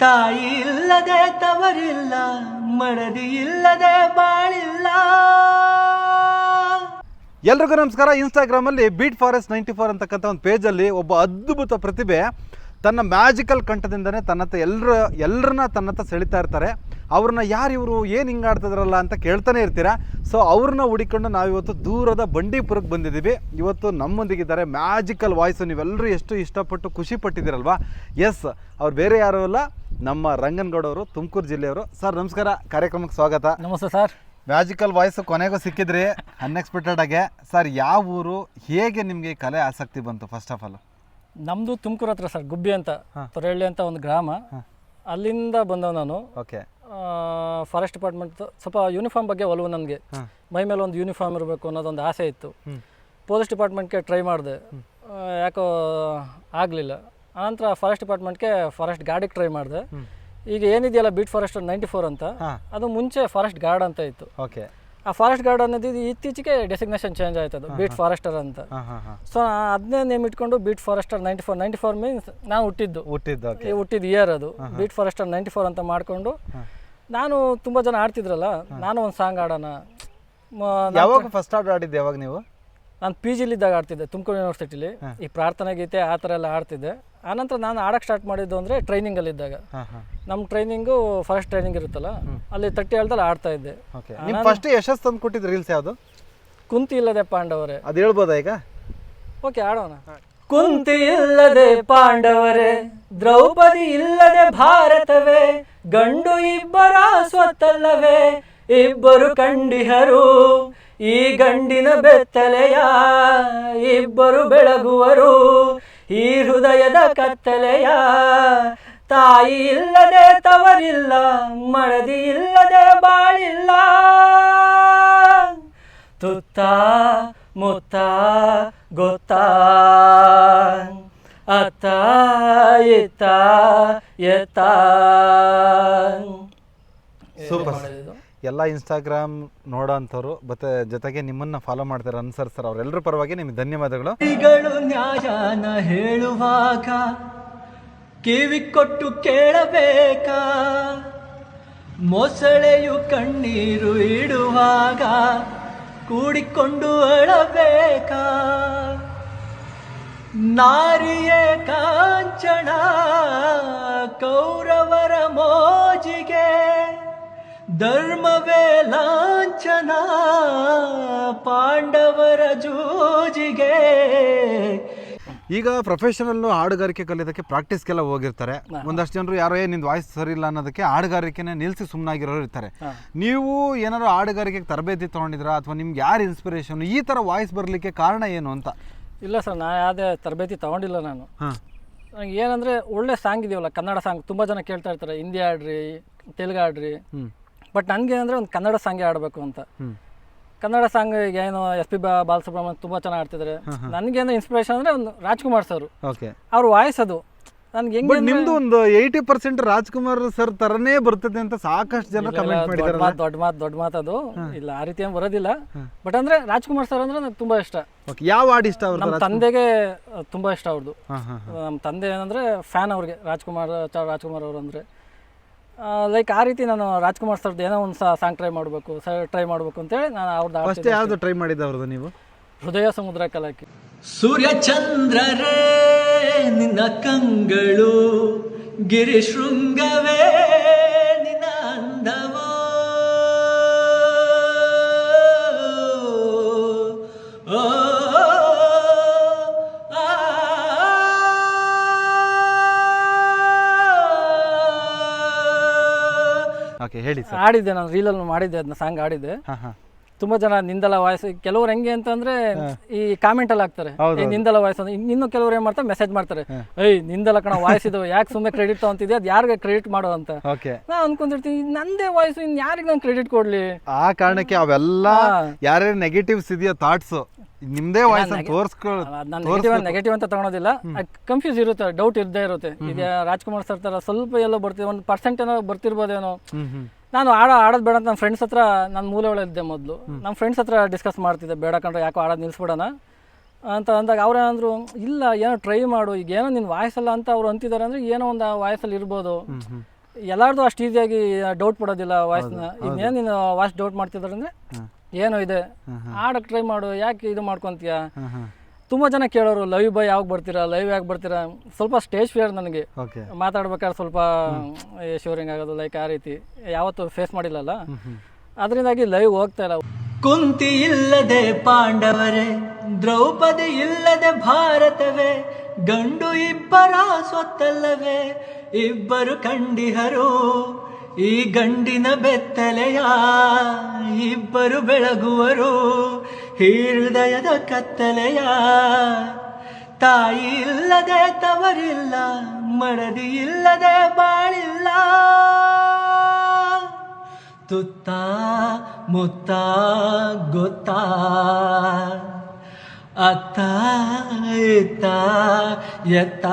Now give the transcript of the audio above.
ತಾಯಿ ಇಲ್ಲದೆ ತವರಿಲ್ಲ ಮಡದಿ ಇಲ್ಲದೆ ಬಾಳಿಲ್ಲ. ಎಲ್ರಿಗೂ ನಮಸ್ಕಾರ. ಇನ್ಸ್ಟಾಗ್ರಾಮಲ್ಲಿ ಬೀಟ್ ಫಾರೆಸ್ಟ್ ನೈಂಟಿ ಫೋರ್ ಅಂತಕ್ಕಂಥ ಒಂದು ಪೇಜಲ್ಲಿ ಒಬ್ಬ ಅದ್ಭುತ ಪ್ರತಿಭೆ ತನ್ನ ಮ್ಯಾಜಿಕಲ್ ಕಂಠದಿಂದನೇ ತನ್ನತ್ತ ಎಲ್ಲರ ಎಲ್ಲರನ್ನ ತನ್ನತ್ತ ಸೆಳಿತಾ ಇರ್ತಾರೆ. ಅವ್ರನ್ನ ಯಾರು ಇವರು, ಏನು ಹಿಂಗೆ ಆಡ್ತಿದ್ರಲ್ಲ ಅಂತ ಕೇಳ್ತಾನೆ ಇರ್ತೀರಾ? ಸೊ ಅವ್ರನ್ನ ಹುಡಿಕೊಂಡು ನಾವಿವತ್ತು ದೂರದ ಬಂಡೀಪುರಕ್ಕೆ ಬಂದಿದ್ದೀವಿ. ಇವತ್ತು ನಮ್ಮೊಂದಿಗಿದ್ದಾರೆ ಮ್ಯಾಜಿಕಲ್ ವಾಯ್ಸು ನೀವೆಲ್ಲರೂ ಎಷ್ಟು ಇಷ್ಟಪಟ್ಟು ಖುಷಿ ಪಟ್ಟಿದ್ದೀರಲ್ವಾ? ಎಸ್ ಅವ್ರು ಬೇರೆ ಯಾರೂ ಅಲ್ಲ. ನಮ್ಮ ರಂಗನಗೌಡವರು ತುಮಕೂರು ಜಿಲ್ಲೆಯವರು. ಸರ್ ನಮಸ್ಕಾರ. ಕಾರ್ಯಕ್ರಮಕ್ಕೆ ಸ್ವಾಗತ. ನಮಸ್ತೆ ಸರ್. ಮ್ಯಾಜಿಕಲ್ ವಾಯ್ಸ್ ಕೊನೆಗೂ ಸಿಕ್ಕಿದ್ರಿ. ಅನ್ಎಕ್ಸ್ಪೆಕ್ಟೆಡ್ ಆಗಿ. ಸರ್ ಯಾವ ಊರು ಹೇಗೆ ನಿಮಗೆ ಕಲೆ ಆಸಕ್ತಿ ಬಂತು ಫಸ್ಟ್ ಆಫ್ ಆಲ್ ನಮ್ಮದು ತುಮಕೂರು ಹತ್ರ ಸರ್ ಗುಬ್ಬಿ ಅಂತ ತೊರಳ್ಳಿ ಅಂತ ಒಂದು ಗ್ರಾಮ. ಅಲ್ಲಿಂದ ಬಂದವ ನಾನು. ಓಕೆ ಫಾರೆಸ್ಟ್ ಡಿಪಾರ್ಟ್ಮೆಂಟ್ ಸ್ವಲ್ಪ ಯೂನಿಫಾರ್ಮ್ ಬಗ್ಗೆ ಒಲವು ನನಗೆ. ಮೈ ಮೇಲೆ ಒಂದು ಯೂನಿಫಾರ್ಮ್ ಇರಬೇಕು ಅನ್ನೋದೊಂದು ಆಸೆ ಇತ್ತು. ಪೊಲೀಸ್ ಡಿಪಾರ್ಟ್ಮೆಂಟ್ಗೆ ಟ್ರೈ ಮಾಡಿದೆ. ಯಾಕೋ ಆಗಲಿಲ್ಲ. ಆನಂತರ ಫಾರೆಸ್ಟ್ ಡಿಪಾರ್ಟ್ಮೆಂಟ್ಗೆ ಫಾರೆಸ್ಟ್ ಗಾರ್ಡಿಗೆ ಟ್ರೈ ಮಾಡಿದೆ. ಈಗ ಏನಿದೆಯಲ್ಲ ಬೀಟ್ ಫಾರೆಸ್ಟ್ ನೈಂಟಿ ಫೋರ್ ಅಂತ ಅದು ಮುಂಚೆ ಫಾರೆಸ್ಟ್ ಗಾರ್ಡ್ ಅಂತ ಇತ್ತು. ಓಕೆ. ಆ ಫಾರೆಸ್ಟ್ ಗಾರ್ಡ್ ಅನ್ನೋದು ಇದು ಇತ್ತೀಚೆಗೆ ಡೆಸಿಗ್ನೇಷನ್ ಚೇಂಜ್ ಆಯ್ತದು ಬೀಟ್ ಫಾರೆಸ್ಟರ್ ಅಂತ. ಸೊ ಅದನ್ನೇ ನೇಮ್ ಇಟ್ಕೊಂಡು beat forester ninety four ninety four means ನಾನು ಹುಟ್ಟಿದ್ದು. ಹುಟ್ಟಿದ್ದು ಹುಟ್ಟಿದ ಇಯರ್ ಅದು. ಬೀಟ್ ಫಾರೆಸ್ಟರ್ ನೈಂಟಿ ಫೋರ್ ಅಂತ ಮಾಡಿಕೊಂಡು ನಾನು ತುಂಬ ಜನ ಆಡ್ತಿದ್ರಲ್ಲ ನಾನು ಒಂದು ಸಾಂಗ್ ಆಡೋಣ ಯಾವಾಗ ಫಸ್ಟ್ ಆರ್ಡರ್ ಆಡಿದ್ದೆ ಯಾವಾಗ ನೀವು? ನಾನು ಪಿ ಜಿಲಿದ್ದಾಗ ಆಡ್ತಿದ್ದೆ ತುಮಕೂರು ಯೂನಿವರ್ಸಿಟಿಲಿ ಈ ಪ್ರಾರ್ಥನೆ ಗೀತೆ ಆ ಥರ ಎಲ್ಲ ಆಡ್ತಿದ್ದೆ ಆನಂತರ ನಾನು ಆಡಕ್ಕೆ ಸ್ಟಾರ್ಟ್ ಮಾಡಿದ್ದು ಅಂದರೆ ಟ್ರೈನಿಂಗಲ್ಲಿದ್ದಾಗ ನಮ್ಮ ಟ್ರೈನಿಂಗು ಫಸ್ಟ್ ಟ್ರೈನಿಂಗ್ ಇರುತ್ತಲ್ಲ ಅಲ್ಲಿ ತಟ್ಟಿ ಹೇಳ್ದಲ್ಲಿ ಆಡ್ತಾ ಇದ್ದೆ. ಫಸ್ಟ್ ಯಶಸ್ ತಂದು ಕೊಟ್ಟಿದ್ದು ರೀಲ್ಸ್ ಯಾವುದು? ಕುಂತಿ ಇಲ್ಲದೆ ಪಾಂಡವರೇ. ಅದು ಹೇಳ್ಬೋದಾ ಈಗ? ಓಕೆ ಆಡೋಣ. ಕುಂತಿ ಇಲ್ಲದೆ ಪಾಂಡವರೇ ದ್ರೌಪದಿ ಇಲ್ಲದೆ ಭಾರತವೇ ಗಂಡು ಇಬ್ಬರ ಸ್ವತ್ತಲ್ಲವೇ ಇಬ್ಬರು ಕಂಡಿಹರು ಈ ಗಂಡಿನ ಬೆತ್ತಲೆಯ ಇಬ್ಬರು ಬೆಳಗುವರು ಈ ಹೃದಯದ ಕತ್ತಲೆಯ ತಾಯಿ ಇಲ್ಲದೆ ತವರಿಲ್ಲ, ಮಡದಿ ಇಲ್ಲದೆ ಬಾಳಿಲ್ಲ. ತುತ್ತ, ಮುತ್ತ, ಗೊತ್ತ, ಅತ್ತ, ಇತ್ತ, ಎತ್ತ. ಸೂಪರ್ ಎಲ್ಲ ಇನ್ಸ್ಟಾಗ್ರಾಮ್ ನೋಡೋಂಥವ್ರು, ಮತ್ತೆ ಜೊತೆಗೆ ನಿಮ್ಮನ್ನ ಫಾಲೋ ಮಾಡ್ತಾರೆ ಅನುಸರಿಸ್ತಾರೆ ಅವರೆಲ್ಲರ ಪರವಾಗಿ ನಿಮಗೆ ಧನ್ಯವಾದಗಳು. ಗಳು ನ್ಯಾಯನ ಹೇಳುವಾಗ ಕಿವಿ ಕೊಟ್ಟು ಕೇಳಬೇಕಾ? ಮೊಸಳೆಯು ಕಣ್ಣೀರು ಇಡುವಾಗ ಕೂಡಿಕೊಂಡು ಅಳಬೇಕಾ? ನಾರಿಯೇ ಕಾಂಚಣ ಮೋಜಿಗೆ ಧರ್ಮವೇ ಲಾಂಛನ ಪಾಂಡವರ ಜೂಜಿಗೆ. ಈಗ ಪ್ರೊಫೆಷನಲ್ ಹಾಡುಗಾರಿಕೆ ಕಲಿಯೋದಕ್ಕೆ ಪ್ರಾಕ್ಟೀಸ್ಗೆಲ್ಲ ಹೋಗಿರ್ತಾರೆ. ಒಂದಷ್ಟು ಜನರು ಯಾರೋ ಏ ನಿಂದು ವಾಯ್ಸ್ ಸರಿ ಇಲ್ಲ ಅನ್ನೋದಕ್ಕೆ ಹಾಡುಗಾರಿಕೆನೇ ನಿಲ್ಲಿಸಿ ಸುಮ್ಮನಾಗಿರೋರು ಇರ್ತಾರೆ. ನೀವು ಏನಾದ್ರು ಹಾಡುಗಾರಿಕೆಗೆ ತರಬೇತಿ ತೊಗೊಂಡಿದ್ರಾ ಅಥವಾ ನಿಮ್ಗೆ ಯಾರು ಇನ್ಸ್ಪಿರೇಷನ್ ಈ ಥರ ವಾಯ್ಸ್ ಬರಲಿಕ್ಕೆ ಕಾರಣ ಏನು ಅಂತ? ಇಲ್ಲ ಸರ್ ನಾ ಯಾವುದೇ ತರಬೇತಿ ತಗೊಂಡಿಲ್ಲ ನಾನು. ಹಾಂ. ನನಗೆ ಏನಂದರೆ ಒಳ್ಳೆ ಸಾಂಗ್ ಇದೆಯಲ್ಲ ಕನ್ನಡ ಸಾಂಗ್ ತುಂಬ ಜನ ಕೇಳ್ತಾ ಇರ್ತಾರೆ. ಹಿಂದಿ ಹಾಡ್ರಿ ತೆಲುಗು ಹಾಡ್ರಿ. ಹ್ಞೂ ಬಟ್ ನನಗೆ ಏನಂದ್ರೆ ಒಂದು ಕನ್ನಡ ಸಾಂಗ್ ಆಡಬೇಕು ಅಂತ. ಕನ್ನಡ ಸಾಂಗ್ ಈಗ ಏನು ಎಸ್ ಪಿ ಬಾಲಸುಬ್ರಹ್ಮಣ್ಯ ತುಂಬ ಚೆನ್ನಾಗಿ ಆಡ್ತಿದ್ದಾರೆ ನನಗೆ ಏನೋ ಇನ್ಸ್ಪಿರೇಷನ್ ಅಂದ್ರೆ ಒಂದು ರಾಜ್ಕುಮಾರ್ ಸರ್. ಓಕೆ. ಅವ್ರ ವಾಯ್ಸ್ ಅದು. ನನ್ಗೆ ಹೆಂಗೆ ನಿಮ್ದು ಒಂದು ಏಯ್ಟಿ ಪರ್ಸೆಂಟ್ ರಾಜ್ಕುಮಾರ್ ಸರ್ ತರನೇ ಬರ್ತದೆ ಅಂತ ಸಾಕಷ್ಟು ಜನ ಕಮೆಂಟ್ ಮಾತು ದೊಡ್ಡ ಮಾತು ದೊಡ್ಡ ಮಾತು ಅದು. ಇಲ್ಲ ಆ ರೀತಿ ಏನು ಬರೋದಿಲ್ಲ. ಬಟ್ ಅಂದರೆ ರಾಜ್ಕುಮಾರ್ ಸರ್ ಅಂದರೆ ನನಗೆ ತುಂಬಾ ಇಷ್ಟ. ಯಾವ ಹಾಡು ಇಷ್ಟ ಅವ್ರದ್ದು ನಮ್ಮ ತಂದೆಗೆ ತುಂಬಾ ಇಷ್ಟ ಅವ್ರದ್ದು ನಮ್ಮ ತಂದೆ ಏನಂದ್ರೆ ಫ್ಯಾನ್ ಅವ್ರಿಗೆ ರಾಜ್ಕುಮಾರ್ ರಾಜ್ಕುಮಾರ್ ಅವರು ಅಂದರೆ. ಲೈಕ್ ಆ ರೀತಿ ನಾನು ರಾಜ್ಕುಮಾರ್ ಸರ್ದು ಏನೋ ಒಂದು ಸಾಂಗ್ ಟ್ರೈ ಮಾಡಬೇಕು ಟ್ರೈ ಮಾಡಬೇಕು ಅಂತೇಳಿ ನಾನು ಅವ್ರದ್ದು ಫಸ್ಟ್ ಯಾವುದು ಯಾವ್ದು ಟ್ರೈ ಮಾಡಿದ್ದು ಅವ್ರದ್ದು ನೀವು? ಹೃದಯ ಸಮುದ್ರ ಕಲಾಕಿ. ಸೂರ್ಯ ಚಂದ್ರರೇ ನಿನ್ನ ಕಂಗಳು ಗಿರಿ ಶೃಂಗವೇ ನಿನ್ನ ಅಂದವೋ? ಓ, ಓಕೆ ಹೇಳಿ ಸರ್. ಆಡಿದ್ದೆ ನಾನು ರೀಲಲ್ಲಿ ಮಾಡಿದ್ದೆ ಅದನ್ನ ಸಾಂಗ್ ಆಡಿದ್ದೆ ತುಂಬಾ ಜನ ನಿಂದಲ ವಾಯ್ಸ್ ಕೆಲವರು ಹೆಂಗೆ ಅಂತಂದ್ರೆ ಈ ಕಾಮೆಂಟ್ ಅಲ್ಲಿ ಹಾಕ್ತಾರೆ. ಏ, ನಿಂದಲ ವಾಯ್ಸ್ ಇನ್ನು ಕೆಲವ್ರು ಏನ್ ಮಾಡ್ತಾರೆ ಮೆಸೇಜ್ ಮಾಡ್ತಾರೆ. ಏಯ್ ನಿಂದಲ ಕಣ ವಾಯ್ಸ್ ಇದು ಯಾಕೆ ಸುಮ್ಮನೆ ಕ್ರೆಡಿಟ್ ತಗೊಂತಿದ್ದೆ ಅದು ಯಾರಿಗೆ ಕ್ರೆಡಿಟ್ ಮಾಡೋ ಅಂತ. ಓಕೆ. ನಾ ಅನ್ಕೊಂಡಿರ್ತೀನಿ ನಂದೇ ವಾಯ್ಸ್ ಇನ್ ಯಾರಿಗೆ ನಾನು ಕ್ರೆಡಿಟ್ ಕೊಡ್ಲಿ? ಆ ಕಾರಣಕ್ಕೆ ಅವೆಲ್ಲ ಯಾರ್ಯಾರು ನೆಗೆಟಿವ್ಸ್ ಇದೆಯೋ ಥಾಟ್ಸ್ ನಿಮ್ದೇ ವಾಯ್ಸ್ ತೋರ್ಸ್ಕೊ ನಾನು ನೆಗೆಟಿವ್ ನೆಗೆಟಿವ್ ಅಂತ ತಗೊಳೋದಿಲ್ಲ ಕನ್ಫ್ಯೂಸ್ ಇರುತ್ತೆ ಡೌಟ್ ಇದ್ದೇ ಇರುತ್ತೆ. ಈಗ ರಾಜ್ಕುಮಾರ್ ಸರ್ ತರ ಸ್ವಲ್ಪ ಎಲ್ಲೋ ಬರ್ತೀವಿ ಒಂದು ಪರ್ಸೆಂಟ್ ಏನೋ ಬರ್ತಿರ್ಬೋದೇನೋ. ನಾನು ಆಡ ಆಡೋದು ಬೇಡ ಅಂತ ನನ್ನ ಫ್ರೆಂಡ್ಸ್ ಹತ್ರ ನನ್ನ ಮೂಲೆ ಒಳಗಿದ್ದೆ ಇದ್ದೆ ಮೊದಲು ನಮ್ಮ ಫ್ರೆಂಡ್ಸ್ ಹತ್ರ ಡಿಸ್ಕಸ್ ಮಾಡ್ತಿದ್ದೆ ಬೇಡ ಕಂಡ್ರೆ ಯಾಕೋ ಆಡೋದು ನಿಲ್ಸ್ಬಿಡೋಣ ಅಂತ ಅಂದಾಗ ಅವ್ರೇನಾದ್ರು ಇಲ್ಲ ಏನೋ ಟ್ರೈ ಮಾಡು ಈಗ ಏನೋ ನಿನ್ನ ವಾಯ್ಸಲ್ಲ ಅಂತ ಅವ್ರು ಅಂತಿದ್ದಾರೆ ಅಂದ್ರೆ ಏನೋ ಒಂದು ವಾಯ್ಸಲ್ಲಿ ಇರ್ಬೋದು. ಎಲ್ಲಾರ್ದು ಅಷ್ಟು ಈಸಿಯಾಗಿ ಡೌಟ್ ಪಡೋದಿಲ್ಲ ವಾಯ್ಸ್ನ ಇನ್ನೇನು ನೀನು ವಾಯ್ಸ್ ಡೌಟ್ ಮಾಡ್ತಿದ್ದಾರೆ ಅಂದರೆ ಏನೋ ಇದೆ. ಆಡಕ್ಕೆ ಟ್ರೈ ಮಾಡು ಯಾಕೆ ಇದು ಮಾಡ್ಕೊಂತೀಯ? ಹಾಂ ಜನ ಕೇಳೋರು ಲೈವ್ ಬಾಯ್ ಯಾವಾಗ ಬರ್ತೀರಾ? ಲೈವ್ ಯಾಕೆ ಬರ್ತೀರಾ? ಸ್ವಲ್ಪ ಸ್ಟೇಜ್ ಫಿಯರ್ ನನಗೆ. ಮಾತಾಡ್ಬೇಕಾದ್ರೆ ಸ್ವಲ್ಪ ಶೋರಿಂಗ್ ಆಗೋದು ಲೈಕ್ ಆ ರೀತಿ. ಯಾವತ್ತೂ ಫೇಸ್ ಮಾಡಿಲ್ಲಲ್ಲ. ಅದರಿಂದಾಗಿ ಲೈವ್ ಹೋಗ್ತಾ ಇಲ್ಲ. ಕುಂತಿ ಇಲ್ಲದೆ ಪಾಂಡವರೇ ದ್ರೌಪದಿ ಇಲ್ಲದೆ ಭಾರತವೇ ಗಂಡು ಇಬ್ಬರ ಸ್ವತ್ತಲ್ಲವೇ ಇಬ್ಬರು ಕಂಡಿಹರು ಈ ಗಂಡಿನ ಬೆತ್ತಲೆಯ ಇಬ್ಬರು ಬೆಳಗುವರು, ಈ ಹೃದಯದ ಕತ್ತಲೆಯ ತಾಯಿ ಇಲ್ಲದೆ ತವರಿಲ್ಲ, ಮಡದಿ ಇಲ್ಲದೆ ಬಾಳಿಲ್ಲ. ತುತ್ತ ಮುತ್ತ ಗೊತ್ತ, ಅತ್ತ ಇತ್ತ ಎತ್ತ.